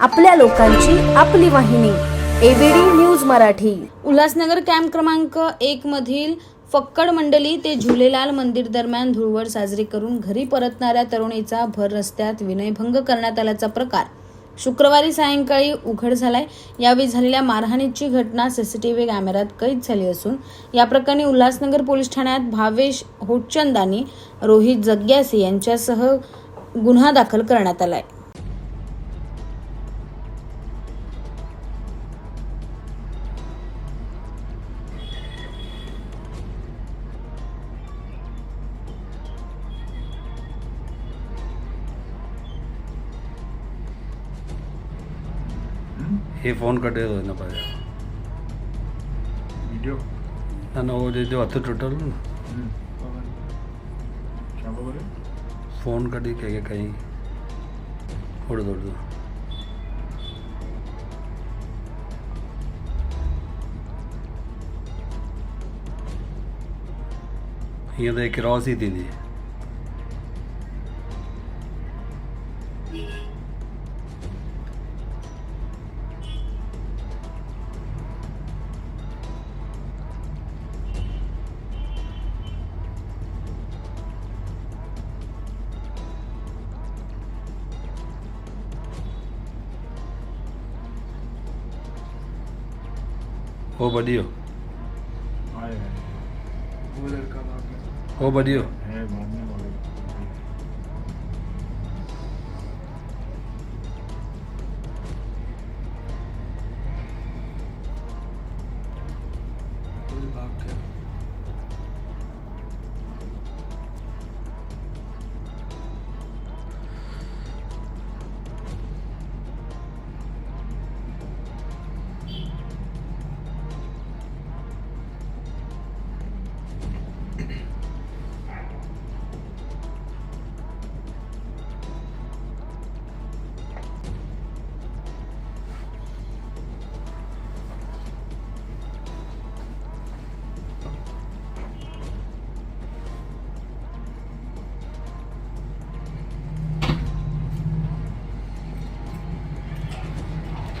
आपल्या लोकांची आपली वाहिनी ABD news Marathi. Ulhasnagar camp क्रमांक एक मधील फक्कड मंडली ते झुलेलाल मंदिर दरम्यान धुळवड साजरी करून घरी परतणाऱ्या तरुणीचा भर रस्त्यात विनयभंग करण्यात आल्याचा प्रकार. शुक्रवारी सायंकाळी उघड झालाय. यावेळी झालेल्या मारहाणीची घटना सीसीटीव्ही कॅमेऱ्यात कैद झाली असून या प्रकरणी उल्हासनगर पोलीस ठाण्यात भावेश होटचंद आणि रोहित जग्यासी यांच्यासह गुन्हा दाखल करण्यात आलाय. એ ફોન કઢેલો એના પાસે વિડીયો અને ઓવો જે હથું તૂટેલું ને ફોન કઢી કે કે કંઈ થોડું થોડું અહીંયા તો એક રોસ હતી ਉਹ ਬੜੀਓ ਆਏ ਉਹ ਬੜੀਓ ਹੈ ਮਾਮਾ